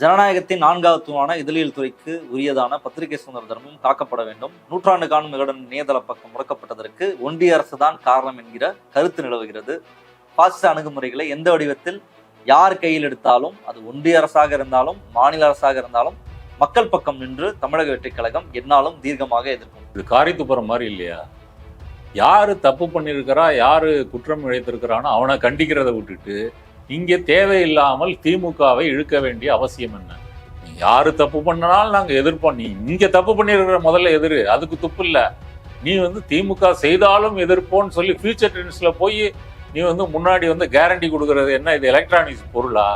ஜனநாயகத்தின் நான்காவது தூணான இதழியல் துறைக்கு உரியதான பத்திரிகை சுதந்திர தர்மம் காக்கப்பட வேண்டும். நூற்றாண்டு காணும் விகடன் இணையதள பக்கம் முடக்கப்பட்டதற்கு ஒன்றிய அரசு தான் காரணம் என்கிற கருத்து நிலவுகிறது. பாசிச அணுகுமுறைகளை எந்த வடிவத்தில் யார் கையில் எடுத்தாலும் அது ஒன்றிய அரசாக இருந்தாலும் மாநில அரசாக இருந்தாலும் மக்கள் பக்கம் நின்று தமிழக வெற்றி கழகம் என்னாலும் தீர்க்கமாக எதிர்க்கும் இது காரி மாதிரி இல்லையா? யாரு தப்பு பண்ணியிருக்கிறா யாரு குற்றம் இழைத்திருக்கிறானோ அவனை கண்டிக்கிறதை விட்டுட்டு இங்கே தேவையில்லாமல் திமுகவை இழுக்க வேண்டிய அவசியம் என்ன? நீ யாரு தப்பு பண்ணனாலும் நாங்கள் எதிர்ப்போம். நீ இங்கே தப்பு பண்ணியிருக்கிற முதல்ல எதிரு. அதுக்கு துப்பு இல்லை. நீ வந்து திமுக செய்தாலும் எதிர்ப்போன்னு சொல்லி ஃபியூச்சர் ட்ரெண்ட்ஸில் போய் நீ வந்து முன்னாடி வந்து கேரண்டி கொடுக்கறது என்ன? இது எலக்ட்ரானிக்ஸ் பொருளா?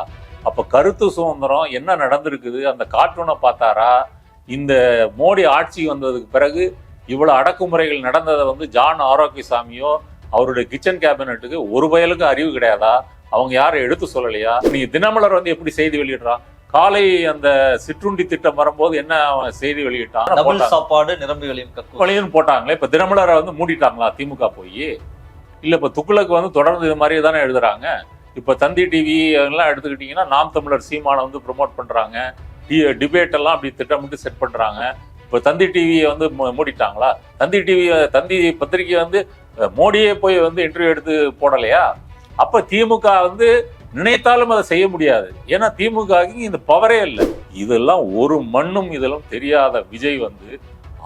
அப்போ கருத்து சுதந்திரம் என்ன நடந்திருக்குது? அந்த கார்ட்டூனை பார்த்தாரா? இந்த மோடி ஆட்சி வந்ததுக்கு பிறகு இவ்வளோ அடக்குமுறைகள் நடந்ததை வந்து ஜான் ஆரோக்கியசாமியோ அவருடைய கிச்சன் கேபினட்டுக்கு ஒரு பயலுக்கும் அறிவு கிடையாதா? அவங்க யாரும் எடுத்து சொல்லலையா? நீ தினமலர் வந்து எப்படி செய்தி வெளியிடுறான் காலை அந்த சிற்றுண்டி திட்டம் வரும்போது என்ன செய்தி வெளியிட்டான். சாப்பாடு கொலையும் போட்டாங்களே இப்ப தினமலரை வந்து மூடிட்டாங்களா திமுக போய்? இல்ல இப்ப துக்குளுக்கு வந்து தொடர்ந்து இது மாதிரியே தானே எழுதுறாங்க? இப்ப தந்தி டிவி எல்லாம் எடுத்துக்கிட்டீங்கன்னா நாம் தமிழர் சீமானை வந்து ப்ரோமோட் பண்றாங்க. டிபேட் எல்லாம் அப்படி திட்டமிட்டு செட் பண்றாங்க. இப்ப தந்தி டிவியை வந்து மூடிட்டாங்களா? தந்தி டிவி தந்தி பத்திரிகை வந்து மோடியே போய் வந்து இன்டர்வியூ எடுத்து போடலையா? அப்ப திமுக வந்து நினைத்தாலும் அதை செய்ய முடியாது. ஏன்னா திமுக இந்த பவரே இல்லை. இதெல்லாம் ஒரு மண்ணும் இதெல்லாம் தெரியாத விஜய் வந்து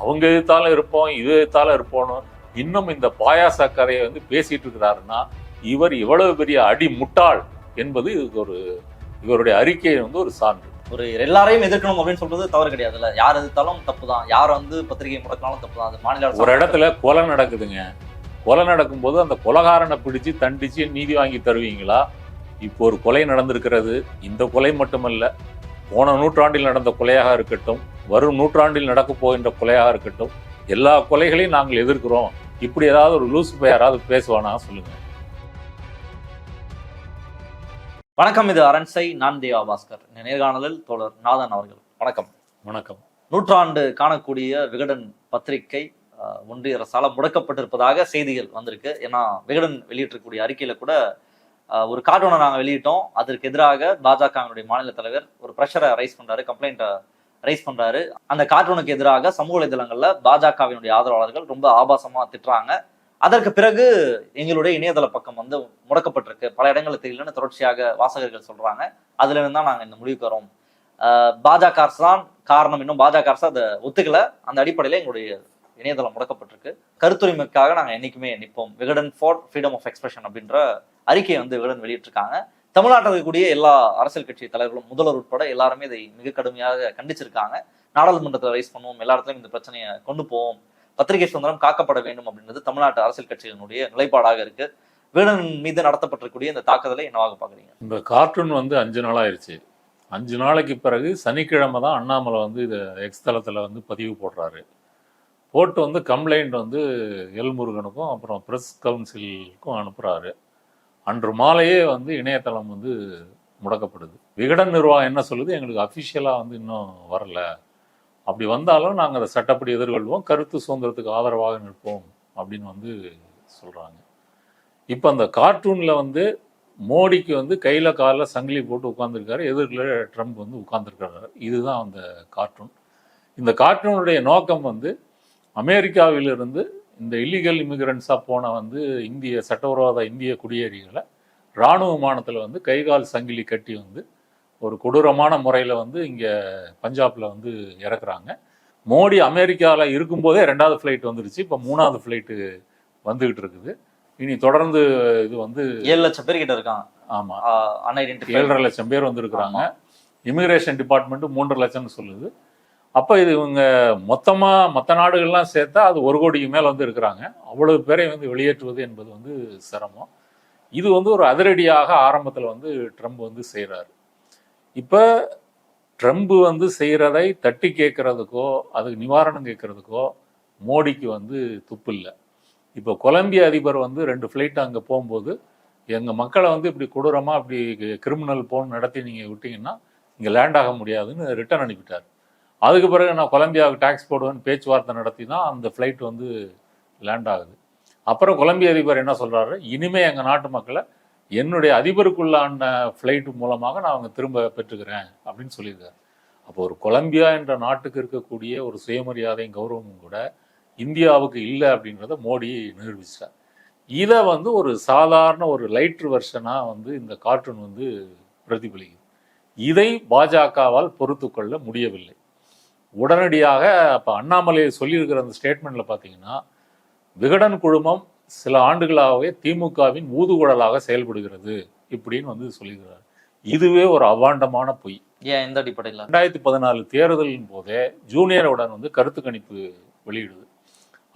அவங்க எதிர்த்தாலும் இருப்போம் இது எதிர்த்தாலும் இருப்போம்னு இன்னும் இந்த பாயாச கதையை வந்து பேசிட்டு இருக்கிறாருன்னா இவர் இவ்வளவு பெரிய அடி முட்டாள் என்பது இதுக்கு ஒரு இவருடைய அறிக்கை வந்து ஒரு சான்று. ஒரு எல்லாரையும் எதிர்க்கணும் அப்படின்னு சொல்றது தவறு கிடையாதுல்ல. யார் எதிர்த்தாலும் தப்பு தான் யார் வந்து பத்திரிகை முடக்கினாலும் தப்பு தான் அது மாநில ஒரு இடத்துல கொலை நடக்குதுங்க. கொலை நடக்கும்போது அந்த கொலகாரனை பிடிச்சு தண்டிச்சு நீதி வாங்கி தருவீங்களா? இப்போ ஒரு கொலை நடந்திருக்கிறது. இந்த கொலை மட்டுமல்ல போன நூற்றாண்டில் நடந்த கொலையாக இருக்கட்டும் வரும் நூற்றாண்டில் நடக்க போகின்ற கொலையாக இருக்கட்டும் எல்லா கொலைகளையும் நாங்கள் எதிர்க்கிறோம். இப்படி ஏதாவது ஒரு லூசு யாராவது பேசுவானா? சொல்லுங்க. வணக்கம் இது அரண்சை நான் தேவா பாஸ்கர். நேர்காணலில் தோழர் நாதன் அவர்கள். வணக்கம். வணக்கம். நூற்றாண்டு காணக்கூடிய விகடன் பத்திரிகை ஒன்றிய அரசால் முடக்கப்பட்டிருப்பதாக செய்திகள் வந்திருக்கு. ஏன்னா விகடன் வெளியிட்டிருக்கக்கூடிய அறிக்கையில் கூட ஒரு கார்ட்டூனை நாங்கள் வெளியிட்டோம். அதற்கு எதிராக பாஜகவினுடைய மாநில தலைவர் ஒரு ப்ரெஷரை ரைஸ் பண்ணுறாரு கம்ப்ளைண்ட்டை ரைஸ் பண்ணுறாரு அந்த கார்ட்டூனுக்கு எதிராக சமூக வலைதளங்களில் பாஜகவினுடைய ஆதரவாளர்கள் ரொம்ப ஆபாசமாக திட்டுறாங்க. அதற்கு பிறகு எங்களுடைய இணையதள பக்கம் வந்து முடக்கப்பட்டிருக்கு. பல இடங்களில் தெரியலன்னு தொடர்ச்சியாக வாசகர்கள் சொல்கிறாங்க அதுலேருந்து தான் நாங்கள் இந்த முடிவுக்கு வரோம். பாஜக அரசு தான் காரணம். இன்னும் பாஜக அரசு அதை ஒத்துக்கல. அந்த அடிப்படையில் எங்களுடைய இணையதளம் முடக்கப்பட்டிருக்கு. கருத்துரிமைக்காக நாங்கள் என்னைக்குமே நிற்போம். Vikatan for freedom of expression அப்படின்ற அறிக்கையை வந்து விகடன் வெளியிட்டிருக்காங்க. தமிழ்நாட்டில் இருக்கக்கூடிய எல்லா அரசியல் கட்சி தலைவர்களும் முதல்வர் உட்பட எல்லாருமே இதை மிக கடுமையாக கண்டிச்சிருக்காங்க. நாடாளுமன்றத்தில் ரைஸ் பண்ணுவோம். எல்லா இடத்துலையும் இந்த பிரச்சனையை கொண்டு போவோம். பத்திரிகை சுதந்திரம் காக்கப்பட வேண்டும் அப்படின்றது தமிழ்நாட்டு அரசியல் கட்சிகளுடைய நிலைப்பாடாக இருக்கு. வீடன் மீது நடத்தப்பட்டிருக்கக்கூடிய இந்த தாக்குதலை என்னவாக பாக்குறீங்க இந்த கார்ட்டூன் வந்து அஞ்சு நாள் ஆயிருச்சு அஞ்சு நாளைக்கு பிறகு சனிக்கிழமை தான் அண்ணாமலை வந்து இதை எக்ஸ் தளத்தில் வந்து பதிவு போடுறாரு. போட்டு வந்து கம்ப்ளைண்ட் வந்து எல்முருகனுக்கும் அப்புறம் ப்ரெஸ் கவுன்சிலுக்கும் அனுப்புகிறாரு அன்று மாலையே வந்து இணையதளம் வந்து முடக்கப்படுது. விகடன் நிர்வாகம் என்ன சொல்லுது? எங்களுக்கு அஃபிஷியலாக வந்து இன்னும் வரல. அப்படி வந்தாலும் நாங்கள் அதை சட்டப்படி எதிர்கொள்வோம். கருத்து சுதந்திரத்துக்கு ஆதரவாக நிற்போம் அப்படின்னு வந்து சொல்கிறாங்க இப்போ அந்த கார்ட்டூனில் வந்து மோடிக்கு வந்து கையில் காலில் சங்கிலி போட்டு உட்காந்துருக்காரு எதிர்ல ட்ரம்ப் வந்து உட்காந்துருக்காரு இதுதான் அந்த கார்ட்டூன். இந்த கார்ட்டூனுடைய நோக்கம் வந்து அமெரிக்காவிலிருந்து இந்த இல்லீகல் இமிகிரண்ட்ஸாக போன வந்து இந்திய சட்டவிரோத இந்திய குடியேறிகளை இராணுவ விமானத்தில் வந்து கைகால் சங்கிலி கட்டி வந்து ஒரு கொடூரமான முறையில் வந்து இங்கே பஞ்சாபில் வந்து இறக்குறாங்க. மோடி அமெரிக்காவில் இருக்கும்போதே ரெண்டாவது ஃப்ளைட் வந்துருச்சு. இப்போ மூணாவது ஃப்ளைட்டு வந்துகிட்டு இருக்குது. இனி தொடர்ந்து இது வந்து ஏழு லட்சம் பேர் கிட்ட இருக்காங்க ஆமாம் ஏழரை லட்சம் பேர் வந்திருக்கிறாங்க. இமிகிரேஷன் டிபார்ட்மெண்ட் மூன்று லட்சம்னு சொல்லுது. அப்போ இது இவங்க மொத்தமாக மற்ற நாடுகள்லாம் சேர்த்தா அது ஒரு கோடிக்கு மேலே வந்து இருக்கிறாங்க. அவ்வளவு பேரை வந்து வெளியேற்றுவது என்பது வந்து சிரமம். இது வந்து ஒரு அதிரடியாக ஆரம்பத்தில் வந்து ட்ரம்ப் வந்து செய்கிறாரு இப்போ ட்ரம்ப் வந்து செய்கிறதை தட்டி கேட்கறதுக்கோ அதுக்கு நிவாரணம் கேட்கறதுக்கோ மோடிக்கு வந்து துப்பு இல்லை. இப்போ கொலம்பிய அதிபர் வந்து ரெண்டு ஃப்ளைட் அங்கே போகும்போது எங்கள் மக்களை வந்து இப்படி கொடூரமாக இப்படி கிரிமினல் போன் நடத்தி நீங்கள் விட்டீங்கன்னா இங்கே லேண்ட் ஆக முடியாதுன்னு ரிட்டர்ன் அனுப்பிட்டார். அதுக்கு பிறகு நான் கொலம்பியாவுக்கு டேக்ஸ் போடுவேன்னு பேச்சுவார்த்தை நடத்தி தான் அந்த ஃப்ளைட் வந்து லேண்ட் ஆகுது. அப்புறம் கொலம்பிய அதிபர் என்ன சொல்கிறாரு இனிமே எங்கள் நாட்டு மக்களை என்னுடைய அதிபருக்குள்ளான ஃப்ளைட் மூலமாக நான் அவங்க திரும்ப பெற்றுக்கிறேன் அப்படின்னு சொல்லியிருக்காரு. அப்போ ஒரு கொலம்பியா என்ற நாட்டுக்கு இருக்கக்கூடிய ஒரு சுயமரியாதையும் கௌரவமும் கூட இந்தியாவுக்கு இல்லை அப்படின்றத மோடி நிரூபிச்சிட்டார் இதை வந்து ஒரு சாதாரண ஒரு லைட்ரு வெர்ஷனாக வந்து இந்த கார்ட்டூன் வந்து பிரதிபலிக்குது. இதை பாஜகவால் பொறுத்து கொள்ள முடியவில்லை. உடனடியாக அப்போ அண்ணாமலை சொல்லியிருக்கிற அந்த ஸ்டேட்மெண்ட்டில் பார்த்தீங்கன்னா விகடன் குழுமம் சில ஆண்டுகளாகவே திமுகவின் ஊதுகுழலாக செயல்படுகிறது இப்படின்னு வந்து சொல்லியிருக்கிறார். இதுவே ஒரு அவாண்டமான பொய். ஏன் எந்த அடிப்படையில? ரெண்டாயிரத்தி பதினாலு தேர்தலின் போதே ஜூனியருடன் வந்து கருத்து கணிப்பு வெளியிடுது.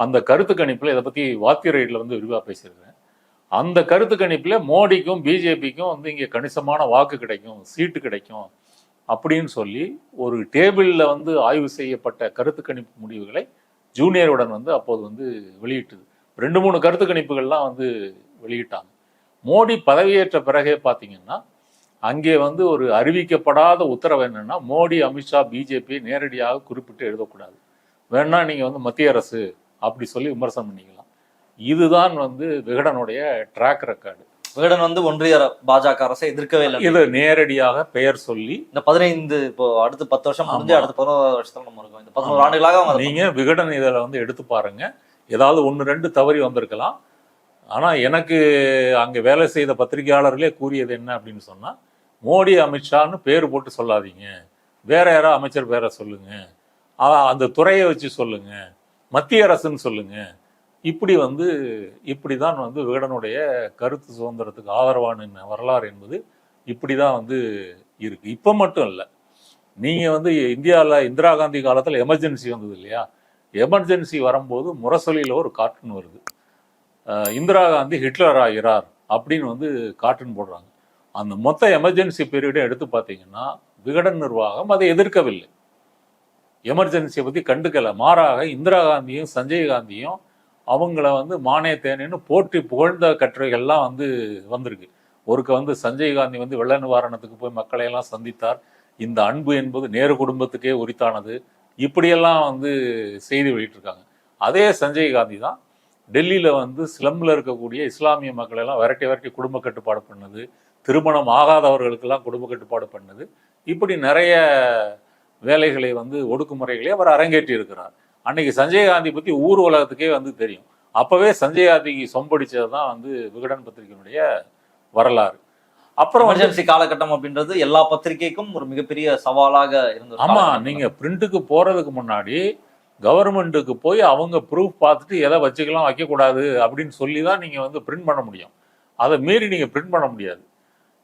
அந்த கருத்து கணிப்பில் இதை பற்றி வாத்திய ரைடில் வந்து விரிவாக பேசியிருக்கிறேன். அந்த கருத்து கணிப்பில் மோடிக்கும் பிஜேபிக்கும் வந்து இங்கே கணிசமான வாக்கு கிடைக்கும் சீட்டு கிடைக்கும். அப்படின்னு சொல்லி ஒரு டேபிளில் வந்து ஆய்வு செய்யப்பட்ட கருத்து கணிப்பு முடிவுகளை ஜூனியருடன் வந்து அப்போது வந்து வெளியிட்டது. ரெண்டு மூணு கருத்து கணிப்புகள்லாம் வந்து வெளியிட்டாங்க. மோடி பதவியேற்ற பிறகே பார்த்தீங்கன்னா அங்கே வந்து ஒரு அறிவிக்கப்படாத உத்தரவு என்னென்னா மோடி அமித்ஷா பிஜேபி நேரடியாக குறிப்பிட்டு எழுதக்கூடாது. வேணா நீங்கள் வந்து மத்திய அரசு அப்படி சொல்லி விமர்சனம் பண்ணிக்கலாம். இதுதான் வந்து விகடனுடைய ட்ராக் ரெக்கார்டு விகடன் வந்து ஒன்றிய பாஜக அரசை எதிர்க்கவே இல்லை. இது நேரடியாக பெயர் சொல்லி இந்த பதினைந்து இப்போ அடுத்து பத்து வருஷம் முடிஞ்சு. அடுத்த பதினோரு வருஷத்துல நம்ம இருக்கோம். இந்த பதினோரு ஆண்டுகளாக அவங்க நீங்க விகடன் இதில் வந்து எடுத்து பாருங்க. ஏதாவது ஒன்று ரெண்டு தவறி வந்திருக்கலாம். ஆனா எனக்கு அங்க வேலை செய்த பத்திரிகையாளர்களே கூறியது என்ன அப்படின்னு சொன்னா மோடி அமித்ஷான்னு பேர் போட்டு சொல்லாதீங்க. வேற யாரோ அமைச்சர் பேரை சொல்லுங்க. அந்த துறையை வச்சு சொல்லுங்க. மத்திய அரசுன்னு சொல்லுங்க. இப்படி வந்து இப்படி தான் வந்து விகடனுடைய கருத்து சுதந்திரத்துக்கு ஆதரவான வரலாறு என்பது இப்படி தான் வந்து இருக்கு. இப்போ மட்டும் இல்லை நீங்கள் வந்து இந்தியாவில் இந்திரா காந்தி காலத்தில் எமர்ஜென்சி வந்தது இல்லையா? எமர்ஜென்சி வரும்போது முரசொலியில் ஒரு கார்ட்டூன் வருது. இந்திரா காந்தி ஹிட்லர் ஆகிறார் அப்படின்னு வந்து கார்ட்டூன் போடுறாங்க. அந்த மொத்த எமர்ஜென்சி பீரியடும் எடுத்து பார்த்தீங்கன்னா விகடன் நிர்வாகம் அதை எதிர்க்கவில்லை. எமர்ஜென்சியை பற்றி கண்டுக்கலை. மாறாக இந்திரா காந்தியும் சஞ்சய் காந்தியும் அவங்கள வந்து மானே போட்டி போற்றி புகழ்ந்த கட்டுரைகள்லாம் வந்து வந்திருக்கு. ஒருக்க வந்து சஞ்சய் காந்தி வந்து வெள்ள நிவாரணத்துக்கு போய் மக்களை எல்லாம் சந்தித்தார். இந்த அன்பு என்பது நேரு குடும்பத்துக்கே உரித்தானது. இப்படியெல்லாம் வந்து செய்தி வெளியிட்டிருக்காங்க. அதே சஞ்சய் காந்தி தான் டெல்லியில் வந்து ஸ்லம்மில் இருக்கக்கூடிய இஸ்லாமிய மக்களெல்லாம் விரட்டி விரட்டி குடும்ப கட்டுப்பாடு பண்ணது. திருமணம் ஆகாதவர்களுக்கெல்லாம் குடும்ப கட்டுப்பாடு பண்ணது. இப்படி நிறைய வேலைகளை வந்து ஒடுக்குமுறைகளை அவர் அரங்கேற்றி இருக்கிறார் அன்னைக்கு சஞ்சய் காந்தி பத்தி ஊர் உலகத்துக்கே வந்து தெரியும். அப்பவே சஞ்சய் காந்திக்கு சொம்படிச்சது தான் வந்து விகடன் பத்திரிகையினுடைய வரலாறு. அப்புறம் எமர்ஜென்சி காலகட்டம் அப்படின்றது எல்லா பத்திரிகைக்கும் ஒரு மிகப்பெரிய சவாலாக இருந்தது ஆமா நீங்க பிரிண்ட்டுக்கு போறதுக்கு முன்னாடி கவர்மெண்ட்டுக்கு போய் அவங்க ப்ரூஃப் பார்த்துட்டு எதை வச்சுக்கலாம் வைக்கக்கூடாது அப்படின்னு சொல்லி தான் நீங்க வந்து பிரிண்ட் பண்ண முடியும். அதை மீறி நீங்க பிரிண்ட் பண்ண முடியாது.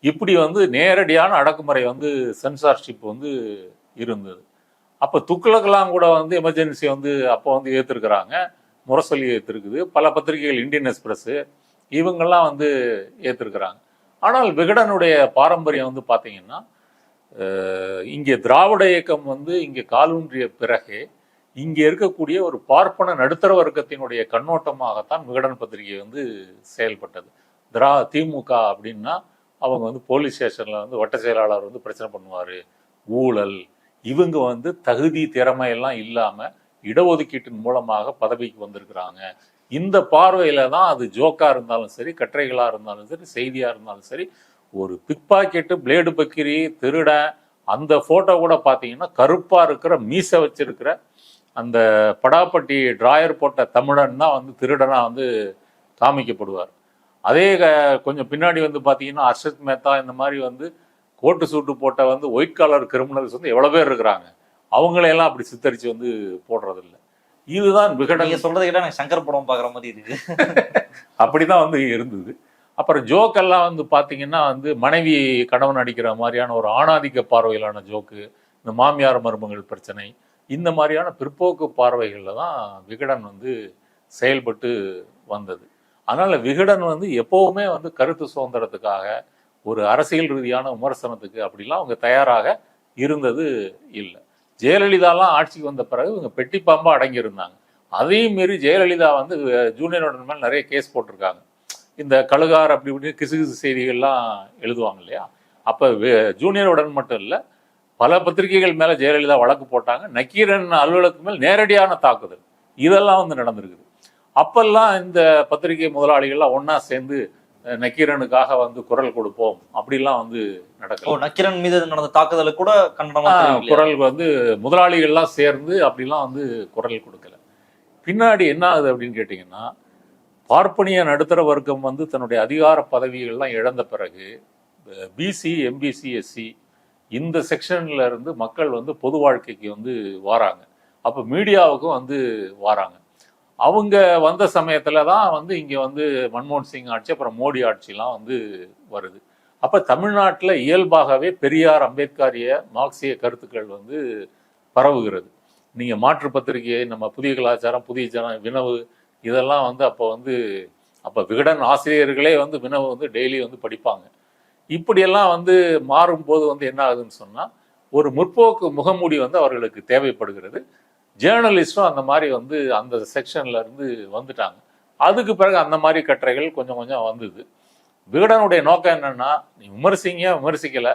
இப்படி வந்து நேரடியான அடக்குமுறை வந்து சென்சார்ஷிப் வந்து இருந்தது. அப்போ துக்ளக்லாம் கூட வந்து எமர்ஜென்சி வந்து அப்போ வந்து ஏற்றிருக்கிறாங்க முரசொலி ஏற்றிருக்குது பல பத்திரிகைகள் இந்தியன் எக்ஸ்பிரஸ்ஸு இவங்கெல்லாம் வந்து ஏற்றிருக்கிறாங்க ஆனால் விகடனுடைய பாரம்பரியம் வந்து பார்த்தீங்கன்னா இங்கே திராவிட இயக்கம் வந்து இங்கே காலூன்றிய பிறகே இங்கே இருக்கக்கூடிய ஒரு பார்ப்பன நடுத்தர வர்க்கத்தினுடைய கண்ணோட்டமாகத்தான் விகடன் பத்திரிகை வந்து செயல்பட்டது. திரா திமுக அப்படின்னா அவங்க வந்து போலீஸ் ஸ்டேஷனில் வந்து வட்ட செயலாளர் வந்து பிரச்சனை பண்ணுவார். ஊழல் இவங்க வந்து தகுதி திறமை எல்லாம் இல்லாம இடஒதுக்கீட்டின் மூலமாக பதவிக்கு வந்திருக்கிறாங்க. இந்த பார்வையில தான் அது ஜோக்கா இருந்தாலும் சரி கட்டுரைகளா இருந்தாலும் சரி செய்தியா இருந்தாலும் சரி ஒரு பிக் பாக்கெட்டு பிளேடு பக்கிரி திருடன் அந்த போட்டோ கூட பார்த்தீங்கன்னா கருப்பா இருக்கிற மீசை வச்சிருக்கிற அந்த படாப்பட்டி டிராயர் போட்ட தமிழன் தான் வந்து திருடனா வந்து காமிக்கப்படுவார். அதே க- கொஞ்சம் பின்னாடி வந்து பார்த்தீங்கன்னா அர்ஷத் மேத்தா இந்த மாதிரி வந்து கோட்டு சூட்டு போட்ட வந்து ஒயிட் காலர் கிரிமினல்ஸ் வந்து எவ்வளோ பேர் இருக்கிறாங்க? அவங்களையெல்லாம் அப்படி சித்தரிச்சு வந்து போடுறதில்ல. இதுதான் விகடன் நீங்க சொல்றதை கேட்டா எனக்கு சங்கர் படம் பாக்குற மாதிரி இருக்கு. அப்படிதான் வந்து இருந்தது. அப்புறம் ஜோக்கெல்லாம் வந்து பார்த்தீங்கன்னா வந்து மனைவி கணவன் அடிக்கிற மாதிரியான ஒரு ஆணாதிக்க பார்வையிலான ஜோக்கு இந்த மாமியார் மருமகள் பிரச்சனை இந்த மாதிரியான பிற்போக்கு பார்வைகளில் தான் விகடன் வந்து செயல்பட்டு வந்தது. அதனால விகடன் வந்து எப்பவுமே வந்து கருத்து சுதந்திரத்துக்காக ஒரு அரசியல் ரீதியான விமர்சனத்துக்கு அப்படிலாம் அவங்க தயாராக இருந்தது இல்லை. ஜெயலலிதாலாம் ஆட்சிக்கு வந்த பிறகு இவங்க பெட்டி பாம்பா அடங்கியிருந்தாங்க. அதையும் மீறி ஜெயலலிதா வந்து ஜூனியரோட மேல் நிறைய கேஸ் போட்டிருக்காங்க. இந்த கழுகார் அப்படி இப்படின்னு கிசு கிசு செய்திகள்லாம் எழுதுவாங்க இல்லையா? அப்போ ஜூனியர் உடன் மட்டும் இல்லை பல பத்திரிகைகள் மேலே ஜெயலலிதா வழக்கு போட்டாங்க. நக்கீரன் அலுவலகத்துக்கு மேல் நேரடியான தாக்குதல். இதெல்லாம் வந்து நடந்திருக்குது. அப்பெல்லாம் இந்த பத்திரிகை முதலாளிகள்லாம் ஒன்றா சேர்ந்து நக்கீரனுக்காக வந்து குரல் கொடுப்போம். அப்படிலாம் வந்து ஓ நடக்கல நக்கிரன் மீது நடந்த தாக்குதலுக்கு கூட கண்டனமா? குரல் வந்து முதலாளிகள்லாம் சேர்ந்து அப்படிலாம் வந்து குரல் கொடுக்கல. பின்னாடி என்ன ஆகுது அப்படின்னு கேட்டிங்கன்னா பார்ப்பனிய நடுத்தர வர்க்கம் வந்து தன்னுடைய அதிகார பதவிகள்லாம் இழந்த பிறகு பிசி எம்பிசி எஸ்சி இந்த செக்ஷன்ல இருந்து மக்கள் வந்து பொது வாழ்க்கைக்கு வந்து வாராங்க. அப்போ மீடியாவுக்கும் வந்து வாராங்க. அவங்க வந்த சமயத்தில் தான் வந்து இங்கே வந்து மன்மோகன் சிங் ஆட்சி அப்புறம் மோடி ஆட்சிலாம் வந்து வருது. அப்போ தமிழ்நாட்டில் இயல்பாகவே பெரியார் அம்பேத்கரிய மார்க்சிய கருத்துக்கள் வந்து பரவுகிறது. நீங்கள் மாற்று பத்திரிகை நம்ம புதிய கலாச்சாரம் புதிய ஜன வினவு இதெல்லாம் வந்து அப்போ வந்து அப்போ விகடன் ஆசிரியர்களே வந்து வினவு வந்து டெய்லி வந்து படிப்பாங்க. இப்படியெல்லாம் வந்து மாறும்போது வந்து என்ன ஆகுதுன்னு சொன்னால் ஒரு முற்போக்கு முகமூடி வந்து அவர்களுக்கு தேவைப்படுகிறது. ஜேர்னலிஸ்டும் அந்த மாதிரி வந்து அந்த செக்ஷன்ல இருந்து வந்துட்டாங்க. அதுக்கு பிறகு அந்த மாதிரி கட்டுரைகள் கொஞ்சம் கொஞ்சம் வந்தது. விகடனுடைய நோக்கம் என்னன்னா நீ விமர்சிங்க விமர்சிக்கல.